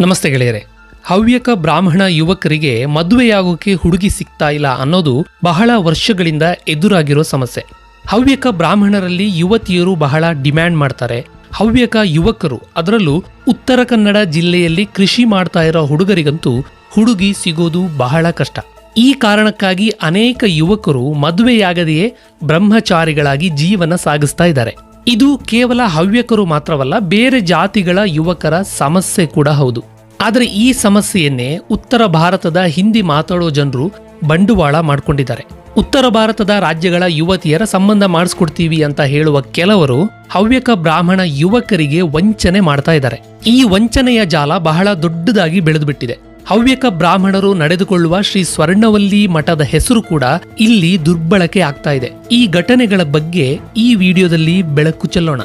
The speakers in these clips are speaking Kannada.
ನಮಸ್ತೆ ಗೆಳೆಯರೆ, ಹವ್ಯಕ ಬ್ರಾಹ್ಮಣ ಯುವಕರಿಗೆ ಮದುವೆಯಾಗೋಕೆ ಹುಡುಗಿ ಸಿಗ್ತಾ ಇಲ್ಲ ಅನ್ನೋದು ಬಹಳ ವರ್ಷಗಳಿಂದ ಎದುರಾಗಿರೋ ಸಮಸ್ಯೆ. ಹವ್ಯಕ ಬ್ರಾಹ್ಮಣರಲ್ಲಿ ಯುವತಿಯರು ಬಹಳ ಡಿಮ್ಯಾಂಡ್ ಮಾಡ್ತಾರೆ. ಹವ್ಯಕ ಯುವಕರು ಅದರಲ್ಲೂ ಉತ್ತರ ಕನ್ನಡ ಜಿಲ್ಲೆಯಲ್ಲಿ ಕೃಷಿ ಮಾಡ್ತಾ ಇರೋ ಹುಡುಗರಿಗಂತೂ ಹುಡುಗಿ ಸಿಗೋದು ಬಹಳ ಕಷ್ಟ. ಈ ಕಾರಣಕ್ಕಾಗಿ ಅನೇಕ ಯುವಕರು ಮದುವೆಯಾಗದೆಯೇ ಬ್ರಹ್ಮಚಾರಿಗಳಾಗಿ ಜೀವನ ಸಾಗಿಸ್ತಾ ಇದ್ದಾರೆ. ಇದು ಕೇವಲ ಹವ್ಯಕರು ಮಾತ್ರವಲ್ಲ, ಬೇರೆ ಜಾತಿಗಳ ಯುವಕರ ಸಮಸ್ಯೆ ಕೂಡ ಹೌದು. ಆದರೆ ಈ ಸಮಸ್ಯೆಯನ್ನೇ ಉತ್ತರ ಭಾರತದ ಹಿಂದಿ ಮಾತಾಡೋ ಜನರು ಬಂಡವಾಳ ಮಾಡಿಕೊಂಡಿದ್ದಾರೆ. ಉತ್ತರ ಭಾರತದ ರಾಜ್ಯಗಳ ಯುವತಿಯರ ಸಂಬಂಧ ಮಾಡಿಸ್ಕೊಡ್ತೀವಿ ಅಂತ ಹೇಳುವ ಕೆಲವರು ಹವ್ಯಕ ಬ್ರಾಹ್ಮಣ ಯುವಕರಿಗೆ ವಂಚನೆ ಮಾಡ್ತಾ ಇದ್ದಾರೆ. ಈ ವಂಚನೆಯ ಜಾಲ ಬಹಳ ದೊಡ್ಡದಾಗಿ ಬೆಳೆದುಬಿಟ್ಟಿದೆ. ಹವ್ಯಕ ಬ್ರಾಹ್ಮಣರು ನಡೆದುಕೊಳ್ಳುವ ಶ್ರೀ ಸ್ವರ್ಣವಲ್ಲಿ ಮಠದ ಹೆಸರು ಕೂಡ ಇಲ್ಲಿ ದುರ್ಬಳಕೆ ಆಗ್ತಾ ಇದೆ. ಈ ಘಟನೆಗಳ ಬಗ್ಗೆ ಈ ವಿಡಿಯೋದಲ್ಲಿ ಬೆಳಕು ಚೆಲ್ಲೋಣ.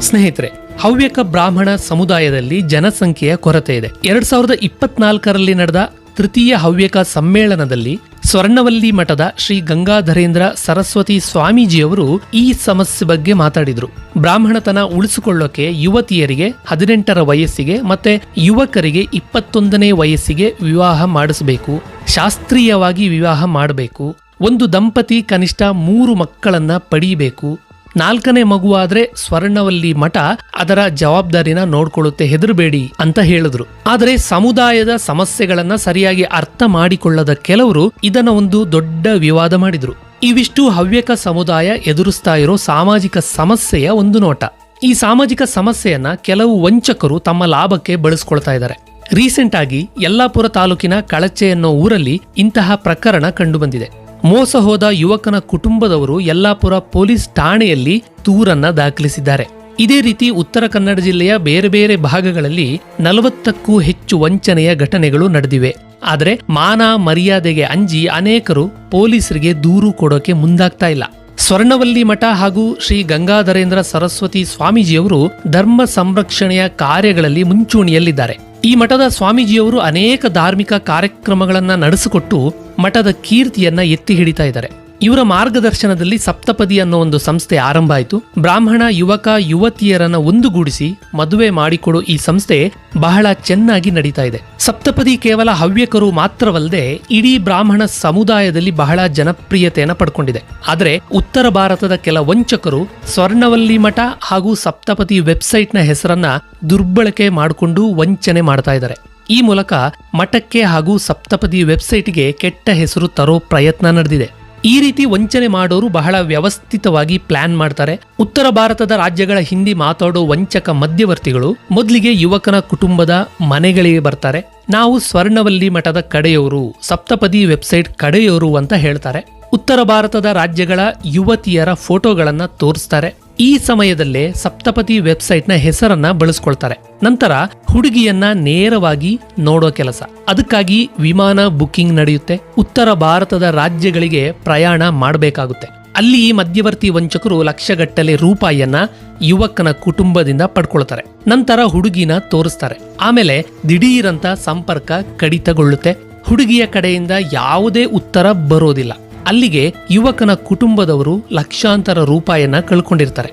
ಸ್ನೇಹಿತರೆ, ಹವ್ಯಕ ಬ್ರಾಹ್ಮಣ ಸಮುದಾಯದಲ್ಲಿ ಜನಸಂಖ್ಯೆಯ ಕೊರತೆ ಇದೆ. ಎರಡ್ ಸಾವಿರದ ಇಪ್ಪತ್ನಾಲ್ಕರಲ್ಲಿ ನಡೆದ ತೃತೀಯ ಹವ್ಯಕ ಸಮ್ಮೇಳನದಲ್ಲಿ ಸ್ವರ್ಣವಲ್ಲಿ ಮಠದ ಶ್ರೀ ಗಂಗಾಧರೇಂದ್ರ ಸರಸ್ವತಿ ಸ್ವಾಮೀಜಿಯವರು ಈ ಸಮಸ್ಯೆ ಬಗ್ಗೆ ಮಾತಾಡಿದ್ರು. ಬ್ರಾಹ್ಮಣತನ ಉಳಿಸಿಕೊಳ್ಳೋಕೆ ಯುವತಿಯರಿಗೆ ಹದಿನೆಂಟರ ವಯಸ್ಸಿಗೆ ಮತ್ತೆ ಯುವಕರಿಗೆ ಇಪ್ಪತ್ತೊಂದನೇ ವಯಸ್ಸಿಗೆ ವಿವಾಹ ಮಾಡಿಸಬೇಕು. ಶಾಸ್ತ್ರೀಯವಾಗಿ ವಿವಾಹ ಮಾಡಬೇಕು. ಒಂದು ದಂಪತಿ ಕನಿಷ್ಠ ಮೂರು ಮಕ್ಕಳನ್ನ ಪಡೀಬೇಕು. ನಾಲ್ಕನೇ ಮಗುವಾದ್ರೆ ಸ್ವರ್ಣವಲ್ಲಿ ಮಠ ಅದರ ಜವಾಬ್ದಾರಿನ ನೋಡ್ಕೊಳ್ಳುತ್ತೆ ಹೆದರಬೇಡಿ ಅಂತ ಹೇಳಿದ್ರು. ಆದರೆ ಸಮುದಾಯದ ಸಮಸ್ಯೆಗಳನ್ನ ಸರಿಯಾಗಿ ಅರ್ಥ ಮಾಡಿಕೊಳ್ಳದ ಕೆಲವರು ಇದನ್ನ ಒಂದು ದೊಡ್ಡ ವಿವಾದ ಮಾಡಿದ್ರು. ಇವಿಷ್ಟು ಹವ್ಯಕ ಸಮುದಾಯ ಎದುರಿಸ್ತಾ ಇರೋ ಸಾಮಾಜಿಕ ಸಮಸ್ಯೆಯ ಒಂದು ನೋಟ. ಈ ಸಾಮಾಜಿಕ ಸಮಸ್ಯೆಯನ್ನ ಕೆಲವು ವಂಚಕರು ತಮ್ಮ ಲಾಭಕ್ಕೆ ಬಳಸ್ಕೊಳ್ತಾ ಇದ್ದಾರೆ. ರೀಸೆಂಟ್ ಆಗಿ ಯಲ್ಲಾಪುರ ತಾಲೂಕಿನ ಕಳಚೆ ಅನ್ನೋ ಊರಲ್ಲಿ ಇಂತಹ ಪ್ರಕರಣ ಕಂಡುಬಂದಿದೆ ಮೋಸ ಹೋದ ಯುವಕನ ಕುಟುಂಬದವರು ಯಲ್ಲಾಪುರ ಪೊಲೀಸ್ ಠಾಣೆಯಲ್ಲಿ ದೂರನ್ನ ದಾಖಲಿಸಿದ್ದಾರೆ. ಇದೇ ರೀತಿ ಉತ್ತರ ಕನ್ನಡ ಜಿಲ್ಲೆಯ ಬೇರೆ ಬೇರೆ ಭಾಗಗಳಲ್ಲಿ ನಲವತ್ತಕ್ಕೂ ಹೆಚ್ಚು ವಂಚನೆಯ ಘಟನೆಗಳು ನಡೆದಿವೆ. ಆದರೆ ಮಾನ ಮರ್ಯಾದೆಗೆ ಅಂಜಿ ಅನೇಕರು ಪೊಲೀಸರಿಗೆ ದೂರು ಕೊಡೋಕೆ ಮುಂದಾಗ್ತಾ ಇಲ್ಲ. ಸ್ವರ್ಣವಲ್ಲಿ ಮಠ ಹಾಗೂ ಶ್ರೀ ಗಂಗಾಧರೇಂದ್ರ ಸರಸ್ವತಿ ಸ್ವಾಮೀಜಿಯವರು ಧರ್ಮ ಸಂರಕ್ಷಣೆಯ ಕಾರ್ಯಗಳಲ್ಲಿ ಮುಂಚೂಣಿಯಲ್ಲಿದ್ದಾರೆ. ಈ ಮಠದ ಸ್ವಾಮೀಜಿಯವರು ಅನೇಕ ಧಾರ್ಮಿಕ ಕಾರ್ಯಕ್ರಮಗಳನ್ನು ನಡೆಸಿಕೊಟ್ಟು ಮಠದ ಕೀರ್ತಿಯನ್ನ ಎತ್ತಿ ಹಿಡಿತಾ ಇದ್ದಾರೆ. ಇವರ ಮಾರ್ಗದರ್ಶನದಲ್ಲಿ ಸಪ್ತಪದಿ ಅನ್ನೋ ಒಂದು ಸಂಸ್ಥೆ ಆರಂಭ ಆಯಿತು. ಬ್ರಾಹ್ಮಣ, ಯುವಕ, ಯುವತಿಯರನ್ನ ಒಂದುಗೂಡಿಸಿ ಮದುವೆ ಮಾಡಿಕೊಡೋ ಈ ಸಂಸ್ಥೆ ಬಹಳ ಚೆನ್ನಾಗಿ ನಡೀತಾ ಇದೆ. ಸಪ್ತಪದಿ ಕೇವಲ ಹವ್ಯಕರು ಮಾತ್ರವಲ್ಲದೆ ಇಡೀ ಬ್ರಾಹ್ಮಣ ಸಮುದಾಯದಲ್ಲಿ ಬಹಳ ಜನಪ್ರಿಯತೆಯನ್ನು ಪಡ್ಕೊಂಡಿದೆ. ಆದರೆ ಉತ್ತರ ಭಾರತದ ಕೆಲ ವಂಚಕರು ಸ್ವರ್ಣವಲ್ಲಿ ಮಠ ಹಾಗೂ ಸಪ್ತಪದಿ ವೆಬ್ಸೈಟ್ನ ಹೆಸರನ್ನ ದುರ್ಬಳಕೆ ಮಾಡಿಕೊಂಡು ವಂಚನೆ ಮಾಡ್ತಾ ಇದ್ದಾರೆ. ಈ ಮೂಲಕ ಮಠಕ್ಕೆ ಹಾಗೂ ಸಪ್ತಪದಿ ವೆಬ್ಸೈಟ್ಗೆ ಕೆಟ್ಟ ಹೆಸರು ತರೋ ಪ್ರಯತ್ನ ನಡೆದಿದೆ. ಈ ರೀತಿ ವಂಚನೆ ಮಾಡೋರು ಬಹಳ ವ್ಯವಸ್ಥಿತವಾಗಿ ಪ್ಲಾನ್ ಮಾಡ್ತಾರೆ. ಉತ್ತರ ಭಾರತದ ರಾಜ್ಯಗಳ ಹಿಂದಿ ಮಾತಾಡೋ ವಂಚಕ ಮಧ್ಯವರ್ತಿಗಳು ಮೊದಲಿಗೆ ಯುವಕನ ಕುಟುಂಬದ ಮನೆಗಳಿಗೆ ಬರ್ತಾರೆ. ನಾವು ಸ್ವರ್ಣವಲ್ಲಿ ಮಠದ ಕಡೆಯವರು, ಸಪ್ತಪದಿ ವೆಬ್ಸೈಟ್ ಕಡೆಯವರು ಅಂತ ಹೇಳ್ತಾರೆ. ಉತ್ತರ ಭಾರತದ ರಾಜ್ಯಗಳ ಯುವತಿಯರ ಫೋಟೋಗಳನ್ನು ತೋರಿಸ್ತಾರೆ. ಈ ಸಮಯದಲ್ಲೇ ಸಪ್ತಪತಿ ವೆಬ್ಸೈಟ್ನ ಹೆಸರನ್ನ ಬಳಸ್ಕೊಳ್ತಾರೆ. ನಂತರ ಹುಡುಗಿಯನ್ನ ನೇರವಾಗಿ ನೋಡೋ ಕೆಲಸ. ಅದಕ್ಕಾಗಿ ವಿಮಾನ ಬುಕಿಂಗ್ ನಡೆಯುತ್ತೆ. ಉತ್ತರ ಭಾರತದ ರಾಜ್ಯಗಳಿಗೆ ಪ್ರಯಾಣ ಮಾಡಬೇಕಾಗುತ್ತೆ. ಅಲ್ಲಿ ಮಧ್ಯವರ್ತಿ ವಂಚಕರು ಲಕ್ಷಗಟ್ಟಲೆ ರೂಪಾಯಿಯನ್ನ ಯುವಕನ ಕುಟುಂಬದಿಂದ ಪಡ್ಕೊಳ್ತಾರೆ. ನಂತರ ಹುಡುಗಿನ ತೋರಿಸ್ತಾರೆ. ಆಮೇಲೆ ದಿಢೀರಂತ ಸಂಪರ್ಕ ಕಡಿತಗೊಳ್ಳುತ್ತೆ. ಹುಡುಗಿಯ ಕಡೆಯಿಂದ ಯಾವುದೇ ಉತ್ತರ ಬರೋದಿಲ್ಲ. ಅಲ್ಲಿಗೆ ಯುವಕನ ಕುಟುಂಬದವರು ಲಕ್ಷಾಂತರ ರೂಪಾಯನ್ನ ಕಳ್ಕೊಂಡಿರ್ತಾರೆ.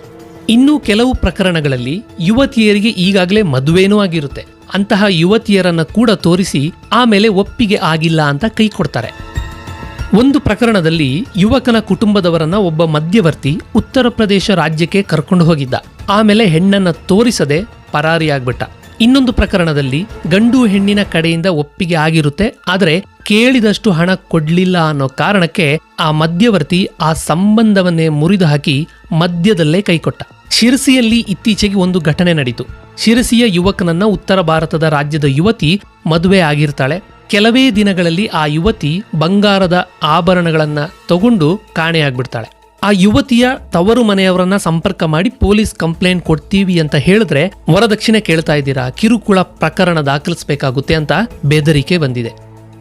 ಇನ್ನು ಕೆಲವು ಪ್ರಕರಣಗಳಲ್ಲಿ ಯುವತಿಯರಿಗೆ ಈಗಾಗಲೇ ಮದುವೆನೂ ಆಗಿರುತ್ತೆ. ಅಂತಹ ಯುವತಿಯರನ್ನ ಕೂಡ ತೋರಿಸಿ ಆಮೇಲೆ ಒಪ್ಪಿಗೆ ಆಗಿಲ್ಲ ಅಂತ ಕೈ ಕೊಡ್ತಾರೆ. ಒಂದು ಪ್ರಕರಣದಲ್ಲಿ ಯುವಕನ ಕುಟುಂಬದವರನ್ನ ಒಬ್ಬ ಮಧ್ಯವರ್ತಿ ಉತ್ತರ ಪ್ರದೇಶ ರಾಜ್ಯಕ್ಕೆ ಕರ್ಕೊಂಡು ಹೋಗಿದ್ದ. ಆಮೇಲೆ ಹೆಣ್ಣನ್ನ ತೋರಿಸದೆ ಪರಾರಿಯಾಗ್ಬಿಟ್ಟ. ಇನ್ನೊಂದು ಪ್ರಕರಣದಲ್ಲಿ ಗಂಡು ಹೆಣ್ಣಿನ ಕಡೆಯಿಂದ ಒಪ್ಪಿಗೆ ಆಗಿರುತ್ತೆ, ಆದರೆ ಕೇಳಿದಷ್ಟು ಹಣ ಕೊಡ್ಲಿಲ್ಲ ಅನ್ನೋ ಕಾರಣಕ್ಕೆ ಆ ಮಧ್ಯವರ್ತಿ ಆ ಸಂಬಂಧವನ್ನೇ ಮುರಿದು ಹಾಕಿ ಮಧ್ಯದಲ್ಲೇ ಕೈಕೊಟ್ಟ. ಶಿರಸಿಯಲ್ಲಿ ಇತ್ತೀಚೆಗೆ ಒಂದು ಘಟನೆ ನಡೀತು. ಶಿರಸಿಯ ಯುವಕನನ್ನ ಉತ್ತರ ಭಾರತದ ರಾಜ್ಯದ ಯುವತಿ ಮದುವೆ ಆಗಿರ್ತಾಳೆ. ಕೆಲವೇ ದಿನಗಳಲ್ಲಿ ಆ ಯುವತಿ ಬಂಗಾರದ ಆಭರಣಗಳನ್ನ ತಗೊಂಡು ಕಾಣೆಯಾಗ್ಬಿಡ್ತಾಳೆ. ಆ ಯುವತಿಯ ತವರು ಮನೆಯವರನ್ನ ಸಂಪರ್ಕ ಮಾಡಿ ಪೊಲೀಸ್ ಕಂಪ್ಲೇಂಟ್ ಕೊಡ್ತೀವಿ ಅಂತ ಹೇಳಿದ್ರೆ ವರದಕ್ಷಿಣೆ ಕೇಳ್ತಾ ಇದ್ದೀರಾ? ಕಿರುಕುಳ ಪ್ರಕರಣ ದಾಖಲಿಸಬೇಕಾಗುತ್ತೆ ಅಂತ ಬೆದರಿಕೆ ಬಂದಿದೆ.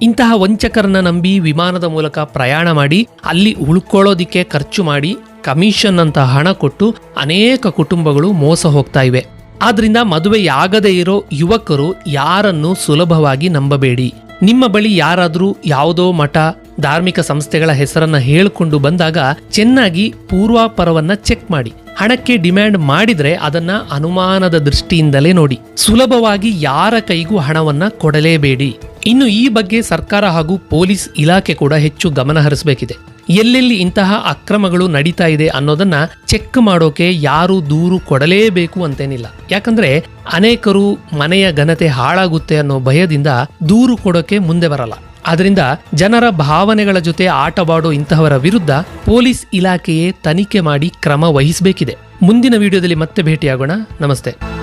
ಇಂತಹ ವಂಚಕರನ್ನ ನಂಬಿ ವಿಮಾನದ ಮೂಲಕ ಪ್ರಯಾಣ ಮಾಡಿ, ಅಲ್ಲಿ ಉಳ್ಕೊಳ್ಳೋದಿಕ್ಕೆ ಖರ್ಚು ಮಾಡಿ ಕಮಿಷನ್ ಅಂತ ಹಣ ಕೊಟ್ಟು ಅನೇಕ ಕುಟುಂಬಗಳು ಮೋಸ ಹೋಗ್ತಾ ಇವೆ. ಆದ್ರಿಂದ ಮದುವೆಯಾಗದೇ ಇರೋ ಯುವಕರು ಯಾರನ್ನು ಸುಲಭವಾಗಿ ನಂಬಬೇಡಿ. ನಿಮ್ಮ ಬಳಿ ಯಾರಾದರೂ ಯಾವುದೋ ಮಠ, ಧಾರ್ಮಿಕ ಸಂಸ್ಥೆಗಳ ಹೆಸರನ್ನ ಹೇಳಿಕೊಂಡು ಬಂದಾಗ ಚೆನ್ನಾಗಿ ಪೂರ್ವಾಪರವನ್ನ ಚೆಕ್ ಮಾಡಿ. ಹಣಕ್ಕೆ ಡಿಮ್ಯಾಂಡ್ ಮಾಡಿದ್ರೆ ಅದನ್ನ ಅನುಮಾನದ ದೃಷ್ಟಿಯಿಂದಲೇ ನೋಡಿ. ಸುಲಭವಾಗಿ ಯಾರ ಕೈಗೂ ಹಣವನ್ನ ಕೊಡಲೇಬೇಡಿ. ಇನ್ನು ಈ ಬಗ್ಗೆ ಸರ್ಕಾರ ಹಾಗೂ ಪೊಲೀಸ್ ಇಲಾಖೆ ಕೂಡ ಹೆಚ್ಚು ಗಮನ ಹರಿಸಬೇಕಿದೆ. ಎಲ್ಲೆಲ್ಲಿ ಇಂತಹ ಅಕ್ರಮಗಳು ನಡೀತಾ ಇದೆ ಅನ್ನೋದನ್ನ ಚೆಕ್ ಮಾಡೋಕೆ ಯಾರು ದೂರು ಕೊಡಲೇಬೇಕು ಅಂತೇನಿಲ್ಲ. ಯಾಕಂದ್ರೆ ಅನೇಕರು ಮನೆಯ ಘನತೆ ಹಾಳಾಗುತ್ತೆ ಅನ್ನೋ ಭಯದಿಂದ ದೂರು ಕೊಡೋಕೆ ಮುಂದೆ ಬರಲ್ಲ. ಆದ್ರಿಂದ ಜನರ ಭಾವನೆಗಳ ಜೊತೆ ಆಟವಾಡೋ ಇಂತಹವರ ವಿರುದ್ಧ ಪೊಲೀಸ್ ಇಲಾಖೆಯೇ ತನಿಖೆ ಮಾಡಿ ಕ್ರಮ ವಹಿಸಬೇಕಿದೆ. ಮುಂದಿನ ವಿಡಿಯೋದಲ್ಲಿ ಮತ್ತೆ ಭೇಟಿಯಾಗೋಣ. ನಮಸ್ತೆ.